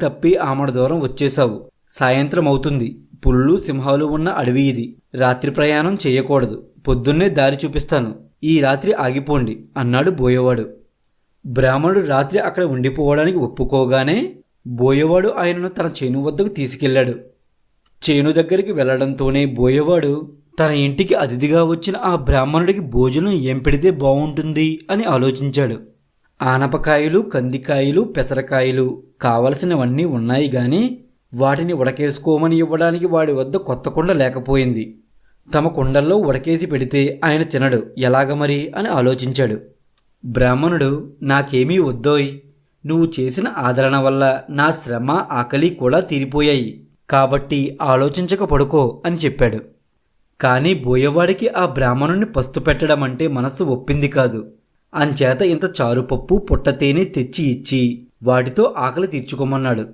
తప్పి ఆమడ దూరం వచ్చేశావు. సాయంత్రం అవుతుంది. పులులు సింహాలు ఉన్న అడవి ఇది. రాత్రి ప్రయాణం చేయకూడదు. పొద్దున్నే దారి చూపిస్తాను. ఈ రాత్రి ఆగిపోండి అన్నాడు బోయవాడు. బ్రాహ్మణుడు రాత్రి అక్కడ ఉండిపోవడానికి ఒప్పుకోగానే బోయవాడు ఆయనను తన చేను వద్దకు తీసుకెళ్ళాడు. చేను దగ్గరికి వెళ్ళడంతోనే బోయవాడు తన ఇంటికి అతిథిగా వచ్చిన ఆ బ్రాహ్మణుడికి భోజనం ఏం పెడితే బాగుంటుంది అని ఆలోచించాడు. ఆనపకాయలు కందికాయలు పెసరకాయలు కావలసినవన్నీ ఉన్నాయి గాని వాటిని ఉడకేసుకోమని ఇవ్వడానికి వాడి వద్ద కొత్త కుండ లేకపోయింది. తమ కుండల్లో ఉడకేసి పెడితే ఆయన తినడు. ఎలాగ మరి? అని ఆలోచించాడు. బ్రాహ్మణుడు నాకేమీ వద్దోయ్. నువ్వు చేసిన ఆదరణ వల్ల నా శ్రమ ఆకలి కూడా తీరిపోయాయి. కాబట్టి ఆలోచించక పడుకో అని చెప్పాడు. కానీ బోయవాడికి ఆ బ్రాహ్మణుని పస్తు పెట్టడం అంటే మనస్సు ఒప్పింది కాదు. అంచేత ఇంత చారుపప్పు పుట్టతేనె తెచ్చి ఇచ్చి వాటితో ఆకలి తీర్చుకోమన్నాడు.